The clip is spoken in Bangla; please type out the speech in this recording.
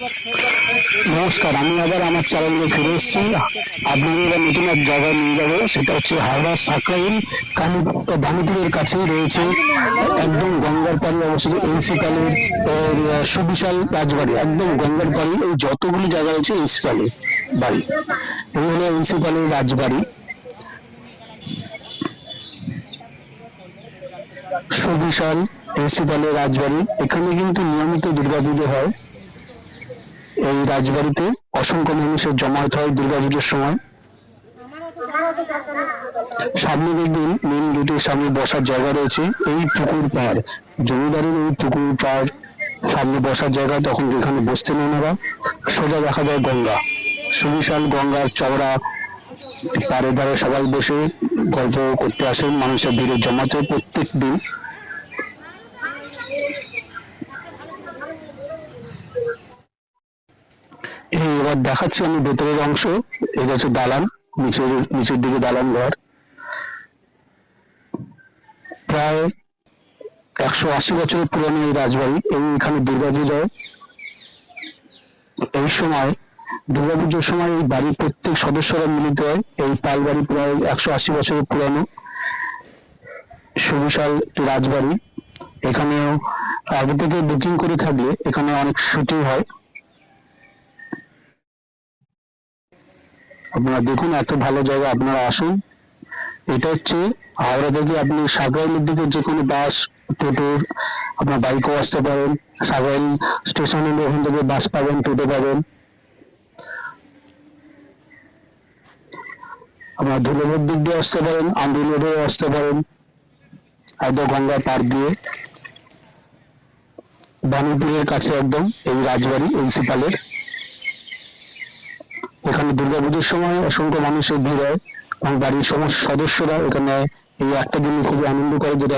নমস্কার, আমি আবার আমার চ্যানেলে ফিরে এসেছি। আপনাদের নতুন এক জায়গায় নিয়ে যাব, সেটা হচ্ছে হাওড়া সাকরাইল কালী কাছেই রয়েছে একদম গঙ্গার পাড়ে অবস্থিত এনসি পালের সুবিশাল রাজবাড়ি, একদম গঙ্গার পাড়ে, এই যতগুলি জায়গা রয়েছে এনসি পালে বাড়ি। এই হলো এনসি পালের রাজবাড়ি। সুবিশাল এনসি পালের রাজবাড়ি, এখানে কিন্তু নিয়মিত দুর্গাপুজো হয়। এই রাজবাড়িতে অসংখ্য মানুষের জমায়েত হয় দুর্গাপুজোর সময়। সামনে দেখবেন মেন গেটের সামনে বসার জায়গা রয়েছে, এই পুকুর পাড়। জমিদারের এই পুকুর পাড় সামনে বসার জায়গা, তখন এখানে বসতেন ওনারা। সোজা দেখা যায় গঙ্গা। সুবিশাল গঙ্গার চওড়া পাড়ে ধারে সবাই বসে গল্প করতে আসেন, মানুষের ভিড়ে জমাতে প্রত্যেক দিন। এবার দেখাচ্ছি আমি ভেতরের অংশ। এটা হচ্ছে দালান, নিচের নিচের দিকে দালান ঘর। প্রায় একশো আশি বছরের পুরনো এই রাজবাড়ি, এবং এখানে দুর্গাপূজায় এই সময়, দুর্গাপুজোর সময় এই বাড়ির প্রত্যেক সদস্যরা মিলিত হয়। এই পাল বাড়ি প্রায় একশো আশি বছরের পুরানো। সুবিশাল একটি রাজবাড়ি। এখানেও আগে থেকে বুকিং করে থাকলে এখানে অনেক শুটিং হয়। আপনারা দেখুন, এত ভালো জায়গা আপনারা আসুন। এটা হচ্ছে হাওড়া থেকে আপনি সাগরাইলের দিকে যে কোনো বাস টোটোর আপনার বাইকও আসতে পারেন। সাগরাইল স্টেশন ওখান থেকে বাস পাবেন, টোটো পাবেন। আপনার ধুলোর দিক দিয়ে আসতে পারেন আন্দুল রোডেও আসতে পারেন। একদম গঙ্গা পার দিয়ে। বানুপুরের কাছে একদম, এই রাজবাড়ি প্রিন্সিপালের এখানে দুর্গাপুজোর সময় অসংখ্য মানুষের ভিড় হয়। এবং বাড়ির সমস্ত সদস্যরা এখানে এই একটা দিনে খুবই আনন্দ করে, যেটা